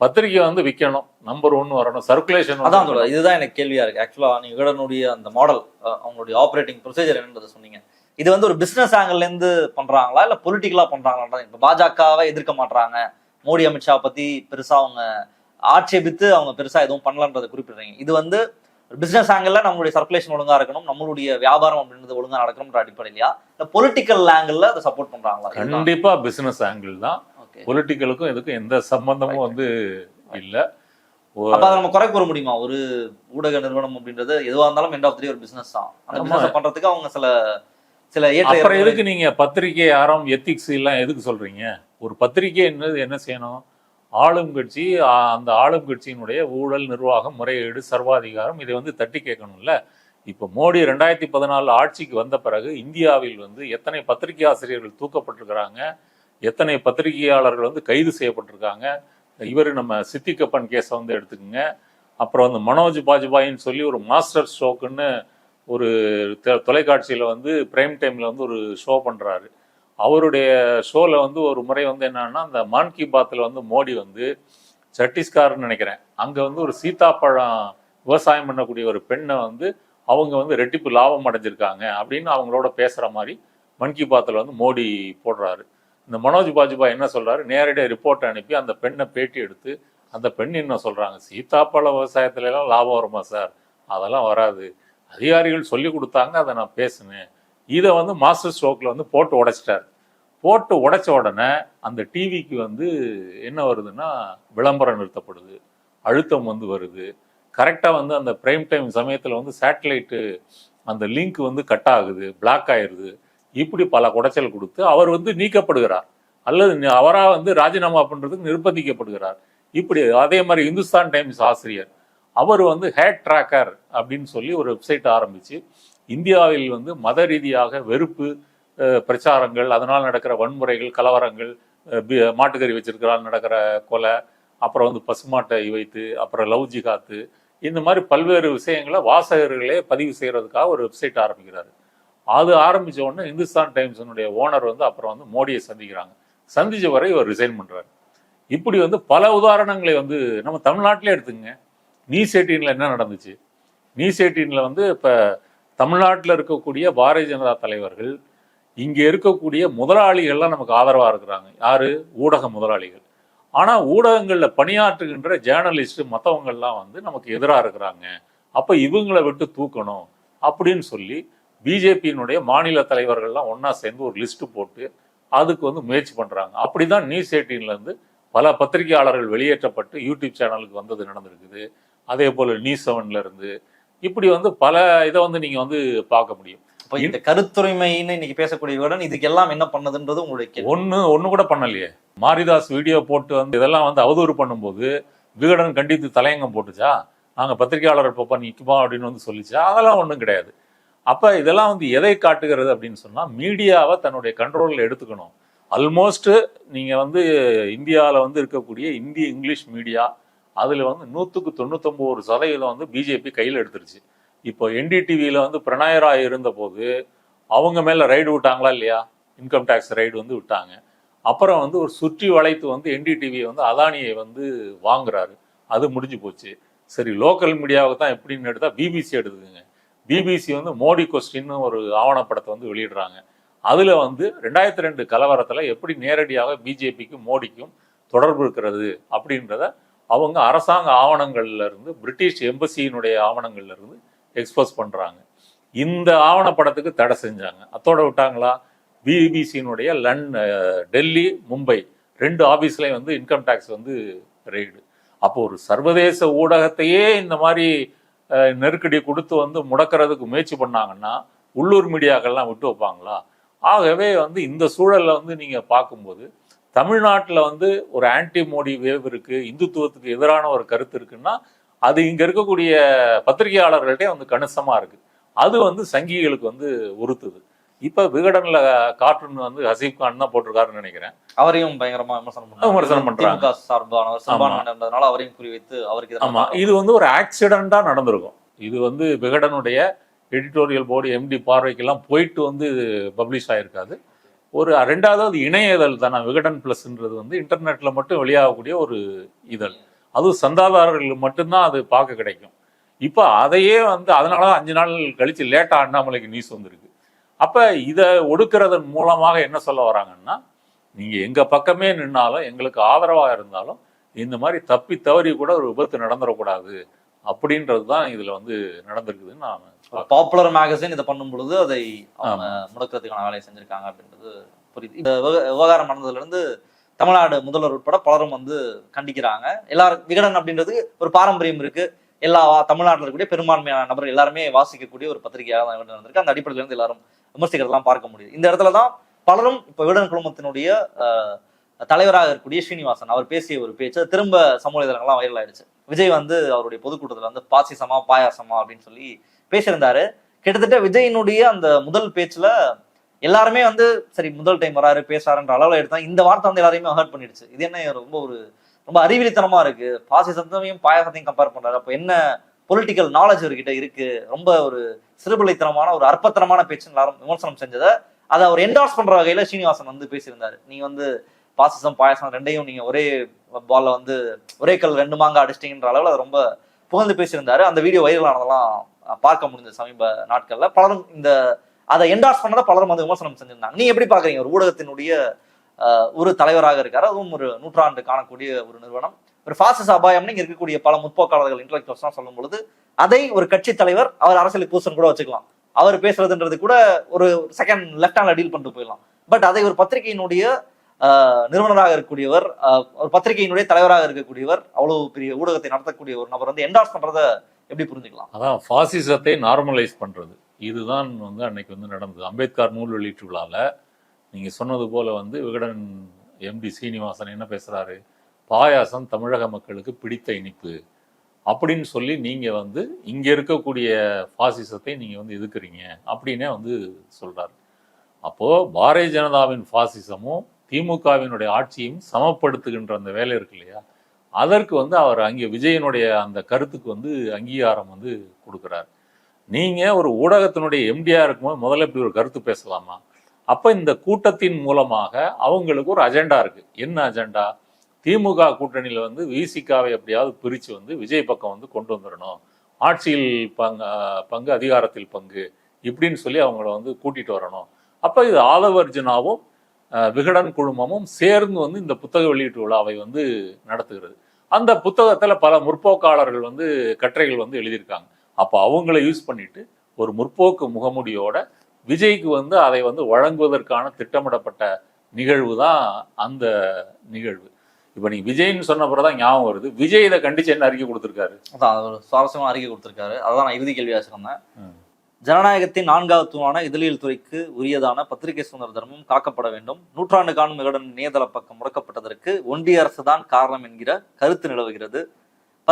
பத்திரிக்கை வந்து விற்கணும் நம்பர் ஒன்னு வரணும். சர்க்குலேஷன் அதான் சொல்ல இதுதான் எனக்கு கேள்வியா இருக்கு. ஆக்சுவலா நீங்க விகடனுடைய அந்த மாடல் அவங்களுடைய ஆப்ரேட்டிங் ப்ரொசீஜர் என்னன்றதை சொன்னீங்க. இது வந்து ஒரு பிசினஸ் ஆங்கிள் இருந்து பண்றாங்களா? இல்ல பொலிட்டிக்கலா பண்றாங்களா இப்ப பாஜகவை எதிர்க்க மாட்றாங்க? மோடி அமித்ஷா பத்தி பெருசா அவங்க ஆட்சேபித்து அவங்க பெருசா எதுவும் பண்ணலன்றதை குறிப்பிடுறீங்க. இது வந்து பிசினஸ் ஆங்கிள் நம்மளுடைய சர்க்குலேஷன் ஒழுங்கா இருக்கணும் நம்மளுடைய வியாபாரம் அப்படின்றது ஒழுங்கா நடக்கணும்ன்ற அடிப்படையிலயா இல்ல பொலிட்டிக்கல் ஆங்கிள் அதை சப்போர்ட் பண்றாங்களா? கண்டிப்பா பிசினஸ் ஆங்கிள் தான். பொலிட்டிக்கலுக்கும் இதுக்கும் எந்த சம்பந்தமும் வந்து இல்ல. அப்ப அதை நம்ம குறை கூற முடியுமா? ஒரு ஊடக நிறுவனம் அப்படின்றது எதுவா இருந்தாலும் எண்ட் ஆஃப் த்ரீ ஒரு பிசினஸ் தான். அந்த பண்றதுக்கு அவங்க சில சில அப்புறம் எதுக்கு நீங்க பத்திரிகை ஆரம் எத்திக்ஸ் எல்லாம் எதுக்கு சொல்றீங்க? ஒரு பத்திரிகை என்னது என்ன செய்யணும்? ஆளும் கட்சி அந்த ஆளும் கட்சியினுடைய ஊழல் நிர்வாகம் முறையீடு சர்வாதிகாரம் இதை வந்து தட்டி கேட்கணும்ல. இப்போ மோடி ரெண்டாயிரத்தி பதினாலு ஆட்சிக்கு வந்த பிறகு இந்தியாவில் வந்து எத்தனை பத்திரிகை ஆசிரியர்கள் தூக்கப்பட்டிருக்கிறாங்க எத்தனை பத்திரிகையாளர்கள் வந்து கைது செய்யப்பட்டிருக்காங்க இவர் நம்ம சித்திகப்பன் கேஸை வந்து எடுத்துக்கோங்க. அப்புறம் வந்து மனோஜ் பாஜ்பாயின்னு சொல்லி ஒரு மாஸ்டர் ஷோக்குன்னு ஒரு தொலைக்காட்சியில் வந்து பிரைம் டைமில் வந்து ஒரு ஷோ பண்ணுறாரு அவருடைய ஷோவில் வந்து ஒரு முறை வந்து என்னன்னா அந்த மான் கி பாத்தில் வந்து மோடி வந்து சத்தீஸ்கர்னு நினைக்கிறேன். அங்கே வந்து ஒரு சீதாப்பழம் விவசாயம் பண்ணக்கூடிய ஒரு பெண்ணை வந்து அவங்க வந்து ரெட்டிப்பு லாபம் அடைஞ்சிருக்காங்க அப்படின்னு அவங்களோட பேசுகிற மாதிரி மன் கி பாத்தில் வந்து மோடி போடுறாரு. இந்த மனோஜ் பாஜ்பாய் என்ன சொல்கிறாரு நேரடியாக ரிப்போர்ட் அனுப்பி அந்த பெண்ணை பேட்டி எடுத்து அந்த பெண் என்ன சொல்கிறாங்க சீதாப்பழ விவசாயத்துலலாம் லாபம் வருமா சார்? அதெல்லாம் வராது. அதிகாரிகள் சொல்லி கொடுத்தாங்க அதை நான் பேசினேன். இதை வந்து மாஸ்டர் ஸ்ட்ரோக்கில் வந்து போட்டு உடைச்சிட்டாரு. போட்டு உடைச்ச உடனே அந்த டிவிக்கு வந்து என்ன வருதுன்னா விளம்பரம் நிறுத்தப்படுது. அழுத்தம் வந்து வருது. கரெக்டாக வந்து அந்த பிரைம் டைம் சமயத்தில் வந்து சேட்டலைட்டு அந்த லிங்க் வந்து கட் ஆகுது பிளாக் ஆயிடுது இப்படி பல குடைச்சல் கொடுத்து அவர் வந்து நீக்கப்படுகிறார். அல்லது அவராக வந்து ராஜினாமா பண்ணுறதுக்கு நிர்பந்திக்கப்படுகிறார். இப்படி அதே மாதிரி இந்துஸ்தான் டைம்ஸ் ஆசிரியர். அவர் வந்து ஹேட் ட்ராக்கர் அப்படின்னு சொல்லி ஒரு வெப்சைட் ஆரம்பித்து இந்தியாவில் வந்து மத ரீதியாக வெறுப்பு பிரச்சாரங்கள் அதனால் நடக்கிற வன்முறைகள் கலவரங்கள் மாட்டுக்கறி வச்சிருக்கிறால் நடக்கிற கொலை அப்புறம் வந்து பசுமாட்டை வைத்து அப்புறம் லவ் ஜிகாத்து இந்த மாதிரி பல்வேறு விஷயங்களை வாசகர்களே பதிவு செய்கிறதுக்காக ஒரு வெப்சைட் ஆரம்பிக்கிறாரு. அது ஆரம்பித்த உடனே இந்துஸ்தான் டைம்ஸினுடைய ஓனர் வந்து அப்புறம் வந்து மோடியை சந்திக்கிறாங்க. சந்தித்த வரை இவர் ரிசைன் பண்ணுறாரு இப்படி வந்து பல உதாரணங்களை வந்து நம்ம தமிழ்நாட்டிலே எடுத்துங்க நீஸ் எயிட்டீனில் என்ன நடந்துச்சு? நீஸ் எயிட்டீனில் வந்து இப்போ தமிழ்நாட்டில் இருக்கக்கூடிய பாரதிய ஜனதா தலைவர்கள் இங்கே இருக்கக்கூடிய முதலாளிகள்லாம் நமக்கு ஆதரவாக இருக்கிறாங்க. யாரு? ஊடக முதலாளிகள். ஆனால் ஊடகங்களில் பணியாற்றுகின்ற ஜேர்னலிஸ்ட் மற்றவங்கள்லாம் வந்து நமக்கு எதிராக இருக்கிறாங்க. அப்போ இவங்களை விட்டு தூக்கணும் அப்படின்னு சொல்லி பிஜேபியினுடைய மாநில தலைவர்கள்லாம் ஒன்றா சேர்ந்து ஒரு லிஸ்ட்டு போட்டு அதுக்கு வந்து முயற்சி பண்றாங்க. அப்படிதான் நியூஸ் எயிட்டீன்லேருந்து பல பத்திரிகையாளர்கள் வெளியேற்றப்பட்டு யூடியூப் சேனலுக்கு வந்தது நடந்திருக்குது. அதே போல் நியூஸ் செவன்லேருந்து இப்படி வந்து பல இதை வந்து நீங்கள் வந்து பார்க்க முடியும். இப்ப இந்த கருத்துரிமைன்னு இன்னைக்கு பேசக்கூடிய விகடன் இதுக்கு எல்லாம் என்ன பண்ணுதுன்றது உங்களுடைய கேள்வி. ஒண்ணு கூட பண்ணலையே. மாரிதாஸ் வீடியோ போட்டு வந்து இதெல்லாம் வந்து அவதூறு பண்ணும்போது விகடன் கண்டித்து தலையங்கம் போட்டுச்சா? நாங்க பத்திரிகையாளர் இப்போ நிற்குமா அப்படின்னு வந்து சொல்லிச்சா? அதெல்லாம் ஒண்ணும் கிடையாது. அப்ப இதெல்லாம் வந்து எதை காட்டுகிறது அப்படின்னு சொன்னா மீடியாவை தன்னுடைய கண்ட்ரோல்ல எடுத்துக்கணும். ஆல்மோஸ்ட் நீங்க வந்து இந்தியாவில் வந்து இருக்கக்கூடிய இந்தி இங்கிலீஷ் மீடியா அதுல வந்து நூத்துக்கு தொண்ணூத்தொன்பது சதவீதம் வந்து பிஜேபி கையில் எடுத்துருச்சு. இப்போ என்டிடிவியில் வந்து பிரணாய் ராய் இருந்தபோது அவங்க மேலே ரைடு விட்டாங்களா இல்லையா? இன்கம் டேக்ஸ் ரைடு வந்து விட்டாங்க. அப்புறம் வந்து ஒரு சுற்றி வளைத்து வந்து என்டிடிவியை வந்து அதானியை வந்து வாங்குறாரு. அது முடிஞ்சு போச்சு. சரி லோக்கல் மீடியாவுக்கு தான் எப்படின்னு எடுத்தால் பிபிசி எடுத்துக்கோங்க. பிபிசி வந்து மோடி கொஸ்டின்னு ஒரு ஆவணப்படத்தை வந்து வெளியிடுறாங்க. அதில் வந்து ரெண்டாயிரத்தி ரெண்டு கலவரத்தில் எப்படி நேரடியாக பிஜேபிக்கும் மோடிக்கும் தொடர்பு இருக்கிறது அப்படின்றத அவங்க அரசாங்க ஆவணங்கள்ல இருந்து பிரிட்டிஷ் எம்பசியினுடைய ஆவணங்கள்ல இருந்து எக்ஸ்போஸ் பண்றாங்க. இந்த ஆவணப்படத்துக்கு தடை செஞ்சாங்க. அத்தோட விட்டாங்களா? பிபிசியினுடைய லன் டெல்லி மும்பை ரெண்டு ஆபீஸ்லயும் வந்து இன்கம் டேக்ஸ் வந்து ரெய்டு அப்போ ஒரு சர்வதேச ஊடகத்தையே இந்த மாதிரி நெருக்கடி கொடுத்து வந்து முடக்கிறதுக்கு முயற்சி பண்ணாங்கன்னா உள்ளூர் மீடியாக்கள்லாம் விட்டு வைப்பாங்களா? ஆகவே வந்து இந்த சூழல்ல வந்து நீங்க பார்க்கும்போது தமிழ்நாட்டுல வந்து ஒரு ஆன்டி மோடி வேவ் இருக்கு இந்துத்துவத்துக்கு எதிரான ஒரு கருத்து இருக்குன்னா அது இங்க இருக்கக்கூடிய பத்திரிகையாளர்கள்ட்டே வந்து கணிசமா இருக்கு. அது வந்து சங்கிகளுக்கு வந்து உறுத்துது. இப்ப விகடன்ல கார்ட்டூன் வந்து ஹசீப் கான் தான் போட்டிருக்காருன்னு நினைக்கிறேன். அவரையும் பயங்கரமா விமர்சனம் பண்றாங்க. விமர்சனம் பண்றாங்க. திமுக சார்பானவர் அவரையும் குறிவைத்து அவருக்கு எதிரான ஆமா. இது வந்து ஒரு ஆக்சிடென்டா நடந்திருக்கும். இது வந்து விகடனுடைய எடிட்டோரியல் போர்டு எம்டி பார்வைக்கெல்லாம் போயிட்டு வந்து பப்ளிஷ் ஆயிருக்காது. ஒரு ரெண்டாவது அது இணைய இதழ் தானே விகடன் பிளஸ்ன்றது வந்து இன்டர்நெட்ல மட்டும் வெளியாகக்கூடிய ஒரு இதழ். அதுவும் சந்தாதாரர்களுக்கு மட்டும்தான் அது பார்க்க கிடைக்கும். இப்போ அதையே வந்து அதனால தான் அஞ்சு நாள் கழிச்சு லேட்டா அண்ணாமலைக்கு நியூஸ் வந்திருக்கு. அப்ப இதை ஒடுக்கிறதன் மூலமாக என்ன சொல்ல வராங்கன்னா நீங்க எங்க பக்கமே நின்னாலும் எங்களுக்கு ஆதரவா இருந்தாலும் இந்த மாதிரி தப்பி தவறி கூட ஒரு விபத்து நடந்துடக்கூடாது அப்படின்றது தான் இதுல வந்து நடந்திருக்குதுன்னு நான். பாப்புலர் மேகசின் இதை பண்ணும் பொழுது அதை முடக்கிறதுக்கான வேலையை செஞ்சிருக்காங்க அப்படின்றது புரியுது. இந்த விவ- விவகாரம் நடந்ததுல இருந்து தமிழ்நாடு முதல்வர் உட்பட பலரும் வந்து கண்டிக்கிறாங்க. எல்லாரும் விகடன் அப்படின்றது ஒரு பாரம்பரியம் இருக்கு. எல்லா தமிழ்நாட்டில் இருக்கக்கூடிய பெரும்பான்மையான நபர்கள் எல்லாருமே வாசிக்கக்கூடிய ஒரு பத்திரிகையாக தான் விகடன் இருந்திருக்கு அந்த அடிப்படையில இருந்து எல்லாரும் விமர்சிக்கிறதெல்லாம் பார்க்க முடியுது. இந்த இடத்துல தான் பலரும் இப்ப விகடன் குழுமத்தினுடைய அஹ், தலைவராக இருக்கக்கூடிய ஸ்ரீனிவாசன் அவர் பேசிய ஒரு பேச்சு திரும்ப சமூக இதழங்கள்லாம் வைரல் ஆயிடுச்சு. விஜய் வந்து அவருடைய பொதுக்கூட்டத்துல வந்து பாசிசமா பாயாசமா அப்படின்னு சொல்லி பேசியிருந்தாரு. கிட்டத்தட்ட விஜயினுடைய அந்த முதல் பேச்சுல எல்லாருமே வந்து சரி முதல் டைம் வராரு பேசுறாருன்ற அளவுல எடுத்தா இந்த வார்த்தை வந்து எல்லாரையுமே ஹர்ட் பண்ணிடுச்சு. இது என்ன ரொம்ப ஒரு ரொம்ப அறிவிலித்தனமா இருக்கு. பாசிசத்தையும் பாயாசத்தையும் கம்பேர் பண்றாரு. அப்ப என்ன பொலிட்டிக்கல் நாலேஜ் அவர்கிட்ட இருக்கு? ரொம்ப ஒரு சிறுபிள்ளைத்தனமான ஒரு அற்பத்தனமான பேச்சு எல்லாரும் விமர்சனம் செஞ்சதை அதை அவர் என்டார்ஸ் பண்ற வகையில ஸ்ரீனிவாசன் வந்து பேசியிருந்தாரு. நீங்க வந்து பாசிசம் பாயாசம் ரெண்டையும் நீங்க ஒரே பால்ல வந்து ஒரே கல் ரெண்டு மாங்க அடிச்சிட்டீங்கன்ற அளவுல ரொம்ப புகழ்ந்து பேசியிருந்தாரு. அந்த வீடியோ வைரல் ஆனதெல்லாம் பார்க்க முடிஞ்சது சமீப நாட்கள்ல. பலரும் இந்த அதை என்டார்ஸ் பண்ணதை பலரும் வந்து விமர்சனம் செஞ்சிருந்தாங்க. நீ எப்படி பாக்குறீங்க? ஒரு ஊடகத்தினுடைய ஒரு தலைவராக இருக்காரு. அதுவும் ஒரு நூற்றாண்டு காணக்கூடிய ஒரு நிறுவனம். ஒரு பாசிச அபாயம்னு இங்க இருக்கக்கூடிய பல முற்போக்காளர்கள் இன்டலெக்சுவல்ஸ் சொல்லும் பொழுது அதை ஒரு கட்சி தலைவர் அவர் அரசியல் பூசன் கூட வச்சுக்கலாம். அவர் பேசுறதுன்றது கூட ஒரு செகண்ட் லெஃப்ட் ஹேண்ட்ல டீல் பண்ணிட்டு போயிடலாம். பட் அதை ஒரு பத்திரிகையினுடைய நிறுவனராக இருக்கக்கூடியவர் ஒரு பத்திரிகையினுடைய தலைவராக இருக்கக்கூடியவர் அவ்வளவு பெரிய ஊடகத்தை நடத்தக்கூடிய ஒரு நபர் வந்து என்டார்ஸ் பண்றதை எப்படி புரிஞ்சுக்கலாம்? அதான் பாசிசத்தை நார்மலைஸ் பண்றது. இதுதான் வந்து அன்னைக்கு வந்து நடந்தது. அம்பேத்கர் நூல் வெளியீட்டு விழாவில் நீங்கள் சொன்னது போல வந்து விகடன் எம்டி சீனிவாசன் என்ன பேசுகிறாரு பாயாசம் தமிழக மக்களுக்கு பிடித்த இனிப்பு அப்படின்னு சொல்லி நீங்கள் வந்து இங்கே இருக்கக்கூடிய ஃபாசிசத்தை நீங்கள் வந்து எதுக்குறீங்க அப்படின்னே வந்து சொல்கிறார் அப்போது பாரதிய ஜனதாவின் ஃபாசிசமும் திமுகவினுடைய ஆட்சியும் சமப்படுத்துகின்ற அந்த வேலை இருக்கு இல்லையா? அதற்கு வந்து அவர் அங்கே விஜயனுடைய அந்த கருத்துக்கு வந்து அங்கீகாரம் வந்து கொடுக்குறாரு. நீங்கள் ஒரு ஊடகத்தினுடைய எம்டியாக இருக்கும்போது முதல்ல இப்படி ஒரு கருத்து பேசலாமா? அப்போ இந்த கூட்டத்தின் மூலமாக அவங்களுக்கு ஒரு அஜெண்டா இருக்கு. என்ன அஜெண்டா திமுக கூட்டணியில் வந்து விசிகாவை எப்படியாவது பிரித்து வந்து விஜய் பக்கம் வந்து கொண்டு வந்துடணும் ஆட்சியில் பங்கு பங்கு அதிகாரத்தில் பங்கு இப்படின்னு சொல்லி அவங்கள வந்து கூட்டிகிட்டு வரணும். அப்போ இது ஆலவர்ஜுனாவும் விகடன் குழுமமும் சேர்ந்து வந்து இந்த புத்தக வெளியீட்டு விழாவை வந்து நடத்துகிறது. அந்த புத்தகத்தில் பல முற்போக்காளர்கள் வந்து கட்டுரைகள் வந்து எழுதியிருக்காங்க. அப்போ அவங்கள யூஸ் பண்ணிட்டு ஒரு முற்போக்கு முகமுடியோட விஜய்க்கு வந்து அதை வந்து வழங்குவதற்கான திட்டமிடப்பட்ட நிகழ்வு தான் அந்த நிகழ்வு. இப்போ நீ விஜய்னு சொன்ன தான் ஞாபகம் வருது. விஜய் இதை கண்டிச்சு என்ன அறிக்கை கொடுத்துருக்காரு? அதான் அது ஒரு சுவாரஸ்யமான அறிக்கை கொடுத்திருக்காரு. அதான் நான் இறுதி கேள்வியா சொன்னேன். ஜனநாயகத்தின் நான்காவது தூணான இதழியல் துறைக்கு உரியதான பத்திரிகை சுதந்திர தர்மம் காக்கப்பட வேண்டும். நூற்றாண்டு காணும் விகடன் இணையதள பக்கம் முடக்கப்பட்டதற்கு ஒன்றிய அரசு தான் காரணம் என்கிற கருத்து நிலவுகிறது.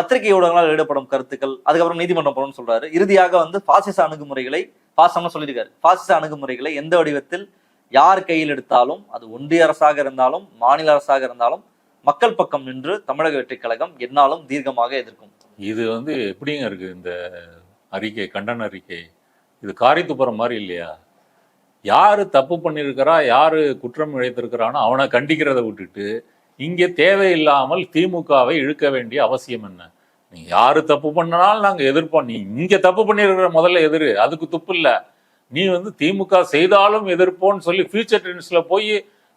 பத்திரிகை ஊடகங்களால் ஈடுபடும் கருத்துக்கள் அதுக்கப்புறம் நீதிமன்றம் போகணும்னு சொல்றாரு. இறுதியாக வந்து பாசிச அணுகுமுறைகளை பாசம்னு சொல்லியிருக்காரு. பாசிச அணுகுமுறைகளை எந்த வடிவத்தில் யார் கையில் எடுத்தாலும் அது ஒன்றிய அரசாக இருந்தாலும் மாநில அரசாக இருந்தாலும் மக்கள் பக்கம் நின்று தமிழக வெற்றிக் கழகம் என்னாலும் தீர்க்கமாக எதிர்க்கும். இது வந்து எப்படிங்க இருக்கு இந்த அறிக்கை கண்டன அறிக்கை? இது காரித்துப்புறம் மாதிரி இல்லையா? யாரு தப்பு பண்ணியிருக்கிறா யாரு குற்றம் இழைத்திருக்கிறானோ அவனை கண்டிக்கிறதை விட்டுட்டு இங்கே தேவையில்லாமல் திமுகவை இழுக்க வேண்டிய அவசியம் என்ன? நீ யாரு தப்பு பண்ணனாலும் நாங்கள் எதிர்ப்போம். நீ இங்கே தப்பு பண்ணியிருக்கிற முதல்ல எதிர். அதுக்கு துப்பு இல்லை. நீ வந்து திமுக செய்தாலும் எதிர்ப்போன்னு சொல்லி ஃபியூச்சர் ட்ரெண்ட்ஸில் போய்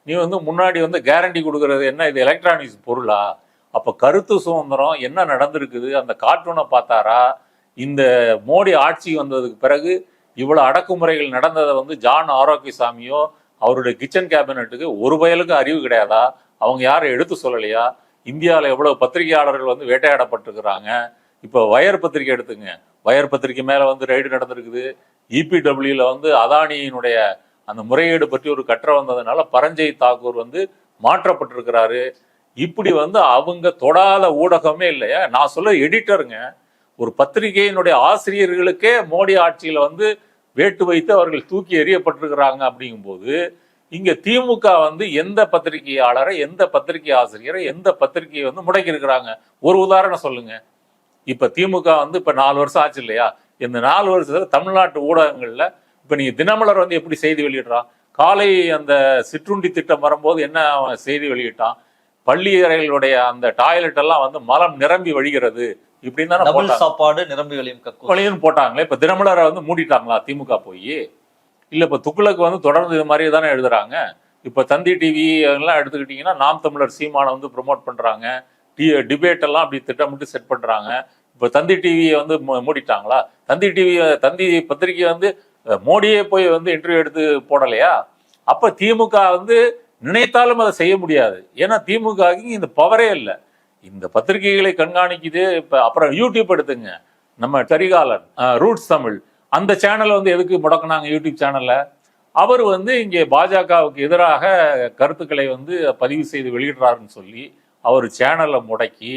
நீ வந்து முன்னாடி வந்து கேரண்டி கொடுக்கறது என்ன? இது எலக்ட்ரானிக்ஸ் பொருளா? அப்போ கருத்து சுதந்திரம் என்ன நடந்திருக்குது? அந்த கார்ட்டூனை பார்த்தாரா? இந்த மோடி ஆட்சி வந்ததுக்கு பிறகு இவ்வளோ அடக்குமுறைகள் நடந்ததை வந்து ஜான் ஆரோக்கியசாமியோ அவருடைய கிச்சன் கேபினட்டுக்கு ஒரு பயலுக்கும் அறிவு கிடையாதா? அவங்க யாரும் எடுத்து சொல்லலையா? இந்தியாவில் எவ்வளவு பத்திரிகையாளர்கள் வந்து வேட்டையாடப்பட்டிருக்கிறாங்க? இப்போ வயர் பத்திரிகை எடுத்துங்க. வயர் பத்திரிகை மேலே வந்து ரைடு நடந்திருக்குது. இபிடபிள்யூல வந்து அதானியினுடைய அந்த முறையீடு பற்றி ஒரு கற்ற வந்ததுனால பரஞ்சய் தாக்கூர் வந்து மாற்றப்பட்டிருக்கிறாரு. இப்படி வந்து அவங்க தொடாத ஊடகமே இல்லையா? நான் சொல்ல எடிட்டருங்க. ஒரு பத்திரிகையினுடைய ஆசிரியர்களுக்கே மோடி ஆட்சியில் வந்து வேட்டு வைத்து அவர்கள் தூக்கி எறியப்பட்டிருக்கிறாங்க அப்படிங்கும்போது இங்க திமுக வந்து எந்த பத்திரிகையாளரை எந்த பத்திரிகை ஆசிரியரை எந்த பத்திரிகையை வந்து முடக்கி இருக்கிறாங்க ஒரு உதாரணம் சொல்லுங்க. இப்ப திமுக வந்து இப்ப நாலு வருஷம் ஆச்சு இல்லையா? இந்த நாலு வருஷத்துல தமிழ்நாட்டு ஊடகங்கள்ல இப்ப நீங்க தினமலர் வந்து எப்படி செய்தி வெளியிடுறான்? காலை அந்த சிற்றுண்டி திட்டம் வரும்போது என்ன செய்தி வெளியிட்டான்? பள்ளி அறைகளுடைய அந்த டாய்லெட் எல்லாம் வந்து மலம் நிரம்பி வழிகிறது. இப்படின்னு சாப்பாடு நிரம்பி வழியும் போட்டாங்களே. இப்ப தினமலரை வந்து மூடிட்டாங்களா திமுக போய்? இல்லை இப்போ துக்குளுக்கு வந்து தொடர்ந்து இது மாதிரி தானே எழுதுறாங்க. இப்போ தந்தி டிவி எல்லாம் எடுத்துக்கிட்டிங்கன்னா நாம் தமிழர் சீமானை வந்து ப்ரொமோட் பண்ணுறாங்க டி டிபேட் எல்லாம் அப்படி திட்டமிட்டு செட் பண்ணுறாங்க இப்போ தந்தி டிவியை வந்து மூடிட்டாங்களா? தந்தி டிவி தந்தி பத்திரிகை வந்து மோடியே போய் வந்து இன்டர்வியூ எடுத்து போடலையா? அப்போ திமுக வந்து நினைத்தாலும் அதை செய்ய முடியாது. ஏன்னா திமுகவுக்கு இந்த பவரே இல்லை. இந்த பத்திரிகைகளை கண்காணிக்குது இப்போ அப்புறம் யூடியூப் எடுத்துங்க. நம்ம கரிகாலன் ரூட்ஸ் தமிழ் அந்த சேனலை வந்து எதுக்கு முடக்குனாங்க? யூடியூப் சேனலில் அவர் வந்து இங்கே பாஜகவுக்கு எதிராக கருத்துக்களை வந்து பதிவு செய்து வெளியிடுறாருன்னு சொல்லி அவர் சேனலை முடக்கி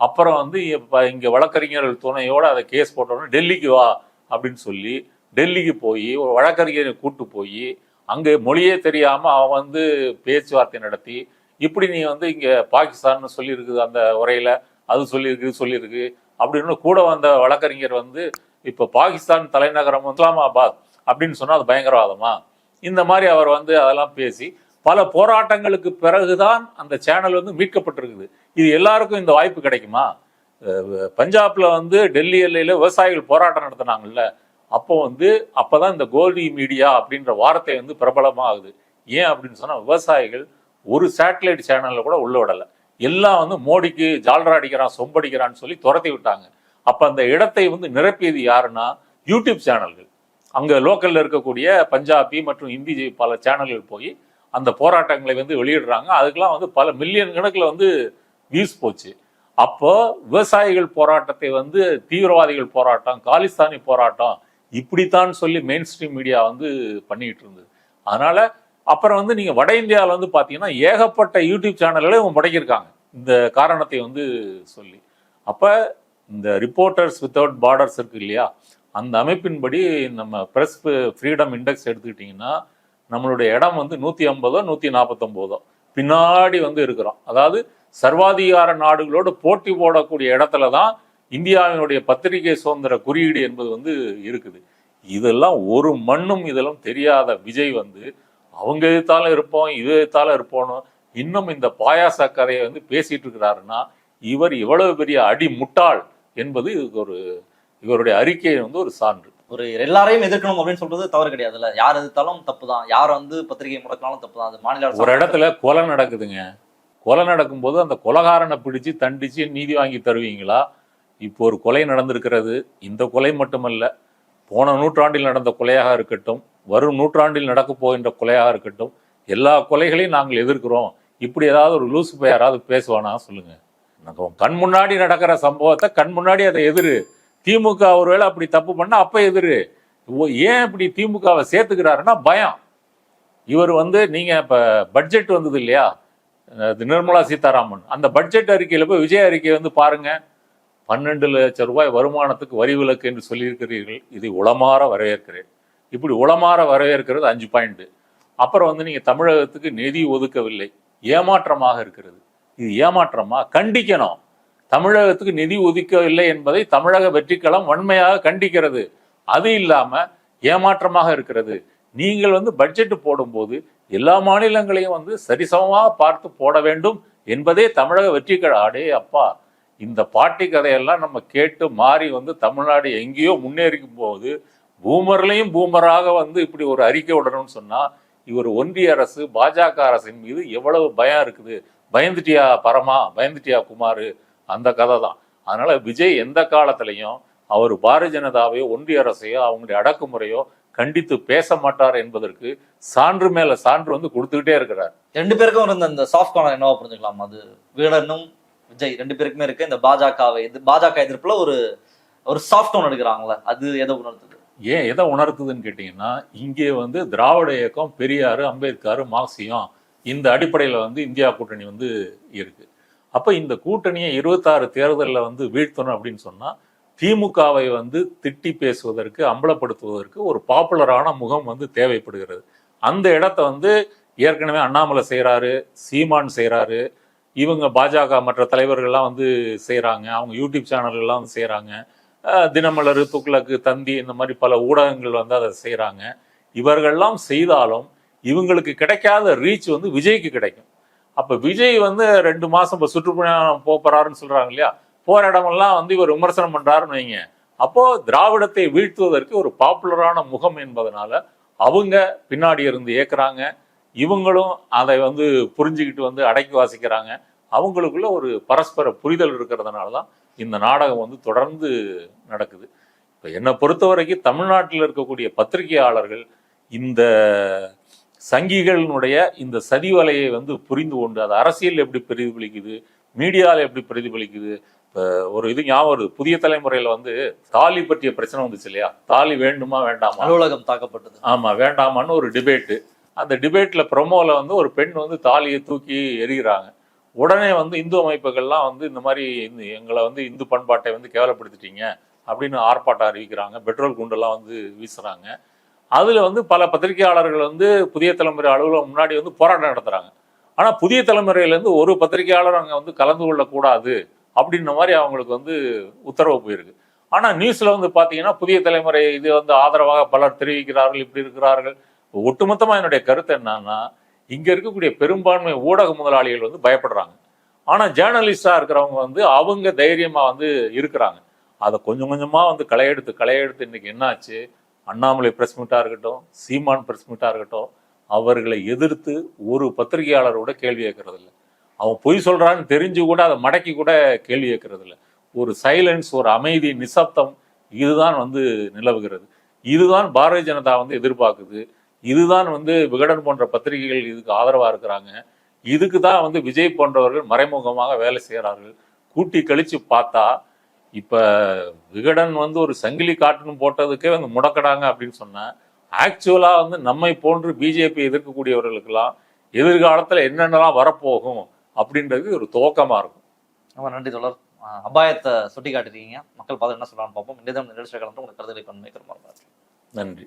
அப்புறம் வந்து இப்போ இங்கே வழக்கறிஞர்கள் துணையோடு அதை கேஸ் போட்டோன்னு டெல்லிக்கு வா அப்படின்னு சொல்லி டெல்லிக்கு போய் ஒரு வழக்கறிஞரை கூட்டு போய் அங்கே மொழியே தெரியாமல் அவன் வந்து பேச்சுவார்த்தை நடத்தி இப்படி நீ வந்து இங்கே பாகிஸ்தான் சொல்லியிருக்குது அந்த உரையில் அது சொல்லியிருக்கு சொல்லியிருக்கு அப்படின்னு கூட வந்த வழக்கறிஞர் வந்து இப்போ பாகிஸ்தான் தலைநகரம் இஸ்லாமாபாத் அப்படின்னு சொன்னால் அது பயங்கரவாதமா? இந்த மாதிரி அவர் வந்து அதெல்லாம் பேசி பல போராட்டங்களுக்கு பிறகுதான் அந்த சேனல் வந்து மீட்கப்பட்டிருக்குது. இது எல்லாருக்கும் இந்த வாய்ப்பு கிடைக்குமா? பஞ்சாப்ல வந்து டெல்லி எல்லையில விவசாயிகள் போராட்டம் நடத்தினாங்கல்ல. அப்போ வந்து அப்போதான் இந்த கோல்டி மீடியா அப்படின்ற வார்த்தை வந்து பிரபலமாகுது. ஏன் அப்படின்னு சொன்னால் விவசாயிகள் ஒரு சேட்டலைட் சேனலில் கூட உள்ள விடலை. எல்லாம் வந்து மோடிக்கு ஜால்ரா அடிக்கிறான் சொம்படிக்கிறான்னு சொல்லி துரத்தி விட்டாங்க. அப்ப அந்த இடத்தை வந்து நிரப்பியது யாருன்னா யூடியூப் சேனல்கள். அங்க லோக்கல்ல இருக்கக்கூடிய பஞ்சாபி மற்றும் இந்தி பல சேனல்கள் போய் அந்த போராட்டங்களை வந்து வெளியிடுறாங்க. அதுக்கெல்லாம் வந்து பல மில்லியன் கணக்கில் வந்து வியூஸ் போச்சு. அப்போ விவசாயிகள் போராட்டத்தை வந்து தீவிரவாதிகள் போராட்டம் காலிஸ்தானி போராட்டம் இப்படித்தான் சொல்லி மெயின் ஸ்ட்ரீம் மீடியா வந்து பண்ணிட்டு இருந்தது. அதனால அப்புறம் வந்து நீங்க வட இந்தியாவில் வந்து பாத்தீங்கன்னா ஏகப்பட்ட யூடியூப் சேனல்களை முடக்கியிருக்காங்க. இந்த காரணத்தை வந்து சொல்லி. அப்போ இந்த ரிப்போர்ட்டர்ஸ் வித்தவுட் பார்டர்ஸ் இருக்கு இல்லையா? அந்த அமைப்பின்படி நம்ம ப்ரெஸ் ஃப்ரீடம் இண்டெக்ஸ் எடுத்துக்கிட்டிங்கன்னா நம்மளுடைய இடம் வந்து நூற்றி ஐம்பதோ நூற்றி நாற்பத்தொம்போதோ பின்னாடி வந்து இருக்கிறோம். அதாவது சர்வாதிகார நாடுகளோடு போட்டி போடக்கூடிய இடத்துல தான் இந்தியாவினுடைய பத்திரிகை சுதந்திர குறியீடு என்பது வந்து இருக்குது. இதெல்லாம் ஒரு மண்ணும் இதெல்லாம் தெரியாத விஜய் வந்து அவங்க எதிர்த்தாலும் இருப்போம் இது எதிர்த்தாலும் இருப்போம் இன்னும் இந்த பாயாச கதையை வந்து பேசிட்டு இருக்கிறாருன்னா இவர் இவ்வளவு பெரிய அடி முட்டாள் என்பது இதுக்கு ஒரு இவருடைய அறிக்கை வந்து ஒரு சான்று. ஒரு எல்லாரையும் எதிர்க்கணும் அப்படின்னு சொல்றது தவறு கிடையாதுல்ல. யார் எதிர்த்தாலும் தப்பு தான் யார் வந்து பத்திரிகை முடக்கினாலும் தப்பு தான் அது மாநில ஒரு இடத்துல கொலை நடக்குதுங்க. கொலை நடக்கும்போது அந்த கொலைகாரனை பிடிச்சு தண்டிச்சு நீதி வாங்கி தருவீங்களா? இப்போ ஒரு கொலை நடந்திருக்கிறது. இந்த கொலை மட்டுமல்ல. போன நூற்றாண்டில் நடந்த கொலையாக இருக்கட்டும் வரும் நூற்றாண்டில் நடக்க போகின்ற கொலையாக இருக்கட்டும் எல்லா கொலைகளையும் நாங்கள் எதிர்க்கிறோம். இப்படி ஏதாவது ஒரு லூசு போய் யாராவது பேசுவானா? சொல்லுங்க. நாங்க கண் முன்னாடி நடக்கிற சம்பவத்தை கண் முன்னாடி அதை எதிர். திமுக ஒருவேளை அப்படி தப்பு பண்ணால் அப்போ எதிர். ஏன் இப்படி திமுகவை சேர்த்துக்கிறாருன்னா பயம். இவர் வந்து நீங்கள் இப்போ பட்ஜெட் வந்தது இல்லையா? நிர்மலா சீதாராமன். அந்த பட்ஜெட் அறிக்கையில் போய் விஜய் அறிக்கை வந்து பாருங்க. பன்னெண்டு லட்சம் ரூபாய் வருமானத்துக்கு வரி விலக்கு என்று சொல்லியிருக்கிறீர்கள். இதை உளமாற வரவேற்கிறேன். இப்படி உளமாற வரவேற்கிறது அஞ்சு பாயிண்ட்டு அப்புறம் வந்து நீங்கள் தமிழகத்துக்கு நிதி ஒதுக்கவில்லை. ஏமாற்றமாக இருக்கிறது. இது ஏமாற்றமா? கண்டிக்கணும். தமிழகத்துக்கு நிதி ஒதுக்கவில்லை என்பதை தமிழக வெற்றிக்களம் வன்மையாக கண்டிக்கிறது. அது இல்லாம ஏமாற்றமாக இருக்கிறது. நீங்கள் வந்து பட்ஜெட் போடும்போது எல்லா மாநிலங்களையும் வந்து சரிசமமாக பார்த்து போட வேண்டும் என்பதே தமிழக வெற்றிக்கள அடே அப்பா. இந்த பாட்டி கதையெல்லாம் நம்ம கேட்டு மாறி வந்து தமிழ்நாடு எங்கேயோ முன்னேறிக்கும் போது பூமர்லையும் பூமராக வந்து இப்படி ஒரு அறிக்கை விடணும்னு சொன்னா இவர் ஒன்றிய அரசு பாஜக அரசின் மீது எவ்வளவு பயம் இருக்குது? பயந்துட்டியா பரமா? பயந்துட்டியா குமார்? அந்த கதை தான் அதனால விஜய் எந்த காலத்திலையும் அவர் பாரதிய ஜனதாவையோ ஒன்றிய அரசையோ அவங்களுடைய அடக்குமுறையோ கண்டித்து பேச மாட்டார் என்பதற்கு சான்று மேல சான்று வந்து கொடுத்துக்கிட்டே இருக்கிறார். ரெண்டு பேருக்கும் இருந்த இந்த சாஃப்ட் கார்னர் என்னவா புரிஞ்சுக்கலாம். அது வீடனும் விஜய் ரெண்டு பேருக்குமே இருக்கு. இந்த பாஜகவை இது பாஜக எதிர்ப்புல ஒரு ஒரு சாஃப்ட் டோன் எடுக்கிறாங்களே அது எதை உணர்த்துது? ஏன் எதை உணர்த்துதுன்னு கேட்டிங்கன்னா இங்கே வந்து திராவிட இயக்கம் பெரியார் அம்பேத்கர் மார்க்சியம் இந்த அடிப்படையில் வந்து இந்தியா கூட்டணி வந்து இருக்குது அப்போ இந்த கூட்டணியை இருபத்தாறு தேர்தலில் வந்து வீழ்த்தணும் அப்படின்னு சொன்னால் திமுகவை வந்து திட்டி பேசுவதற்கு அம்பலப்படுத்துவதற்கு ஒரு பாப்புலரான முகம் வந்து தேவைப்படுகிறது. அந்த இடத்த வந்து ஏற்கனவே அண்ணாமலை செய்கிறாரு சீமான் செய்கிறாரு இவங்க பாஜக மற்ற தலைவர்கள்லாம் வந்து செய்கிறாங்க அவங்க யூடியூப் சேனல்கள்லாம் வந்து செய்கிறாங்க தினமலர் துக்ளக்கு தந்தி இந்த மாதிரி பல ஊடகங்கள் வந்து அதை செய்கிறாங்க இவர்கள்லாம் செய்தாலும் இவங்களுக்கு கிடைக்காத ரீச் வந்து விஜய்க்கு கிடைக்கும். அப்போ விஜய் வந்து ரெண்டு மாதம் இப்போ சுற்றுப்பயணம் போகிறாருன்னு போறாருன்னு சொல்கிறாங்க இல்லையா? போகிற இடமெல்லாம் வந்து இவர் விமர்சனம் பண்ணுறாருன்னு வைங்க. அப்போ திராவிடத்தை வீழ்த்துவதற்கு ஒரு பாப்புலரான முகம் என்பதனால அவங்க பின்னாடி இருந்து ஏக்குறாங்க. இவங்களும் அதை வந்து புரிஞ்சுக்கிட்டு வந்து அடக்கி வாசிக்கிறாங்க. அவங்களுக்குள்ள ஒரு பரஸ்பர புரிதல் இருக்கிறதுனால தான் இந்த நாடகம் வந்து தொடர்ந்து நடக்குது. இப்போ என்னை பொறுத்த வரைக்கும் தமிழ்நாட்டில் இருக்கக்கூடிய பத்திரிகையாளர்கள் இந்த சங்கிகளினுடைய இந்த சதி வலையை வந்து புரிந்து கொண்டு அது அரசியல் எப்படி பிரதிபலிக்குது மீடியாவில் எப்படி பிரதிபலிக்குது இப்போ ஒரு இது ஞாபகம் வருது புதிய தலைமுறையில் வந்து தாலி பற்றிய பிரச்சனை வந்துச்சு இல்லையா? தாலி வேண்டுமா வேண்டாமா? அலுவலகம் தாக்கப்பட்டது. ஆமா வேண்டாமான்னு ஒரு டிபேட்டு அந்த டிபேட்ல ப்ரொமோல வந்து ஒரு பெண் வந்து தாலியை தூக்கி எறிகிறாங்க. உடனே வந்து இந்து அமைப்புகள்லாம் வந்து இந்த மாதிரி இந்த எங்களை வந்து இந்து பண்பாட்டை வந்து கேவலப்படுத்திட்டீங்க அப்படின்னு ஆர்ப்பாட்டம் அறிவிக்கிறாங்க. பெட்ரோல் குண்டெல்லாம் வந்து வீசுறாங்க. அதில் வந்து பல பத்திரிகையாளர்கள் வந்து புதிய தலைமுறை அலுவலகம் முன்னாடி வந்து போராட்டம் நடத்துகிறாங்க ஆனால் புதிய தலைமுறையிலேருந்து ஒரு பத்திரிகையாளர் அங்கே வந்து கலந்து கொள்ளக்கூடாது அப்படின்ற மாதிரி அவங்களுக்கு வந்து உத்தரவு போயிருக்கு. ஆனால் நியூஸில் வந்து பார்த்தீங்கன்னா புதிய தலைமுறை இது வந்து ஆதரவாக பலர் தெரிவிக்கிறார்கள் இப்படி இருக்கிறார்கள். ஒட்டுமொத்தமாக என்னுடைய கருத்து என்னன்னா இங்கே இருக்கக்கூடிய பெரும்பான்மை ஊடக முதலாளிகள் வந்து பயப்படுறாங்க. ஆனால் ஜேர்னலிஸ்டாக இருக்கிறவங்க வந்து அவங்க தைரியமாக வந்து இருக்கிறாங்க. அதை கொஞ்சம் கொஞ்சமாக வந்து களையெடுத்து களையெடுத்து இன்றைக்கி என்னாச்சு? அண்ணாமலை பிரஸ் மீட்டாக இருக்கட்டும் சீமான் பிரஸ் மீட்டாக இருக்கட்டும் அவர்களை எதிர்த்து ஒரு பத்திரிகையாளர் கூட கேள்வி கேட்கறது இல்லை அவன் பொய் சொல்கிறான்னு தெரிஞ்சு கூட அதை மடக்கி கூட கேள்வி கேட்கறது இல்லை ஒரு சைலன்ஸ் ஒரு அமைதி நிசப்தம் இதுதான் வந்து நிலவுகிறது. இதுதான் பாரதிய ஜனதா வந்து எதிர்பார்க்குது. இதுதான் வந்து விகடன் போன்ற பத்திரிகைகள் இதுக்கு ஆதரவா இருக்கிறாங்க. இதுக்கு தான் வந்து விஜய் போன்றவர்கள் மறைமுகமாக வேலை செய்கிறார்கள். கூட்டி கழிச்சு பார்த்தா இப்ப விகடன் வந்து ஒரு சங்கிலி காட்டுன்னு போட்டதுக்கே வந்து முடக்கடாங்க அப்படின்னு சொன்னா ஆக்சுவலா வந்து நம்மை போன்று பிஜேபி எதிர்க்கக்கூடியவர்களுக்கெல்லாம் எதிர்காலத்துல என்னென்னலாம் வரப்போகும் அப்படின்றது ஒரு துவக்கமா இருக்கும். ரொம்ப நன்றி தொடர் அபாயத்தை சுட்டி காட்டிருக்கீங்க மக்கள் பார்த்து என்ன சொல்றான்னு பார்ப்போம். இந்த நிகழ்ச்சியை கலந்து உங்களுக்கு கருதுகளை பண்பு நன்றி.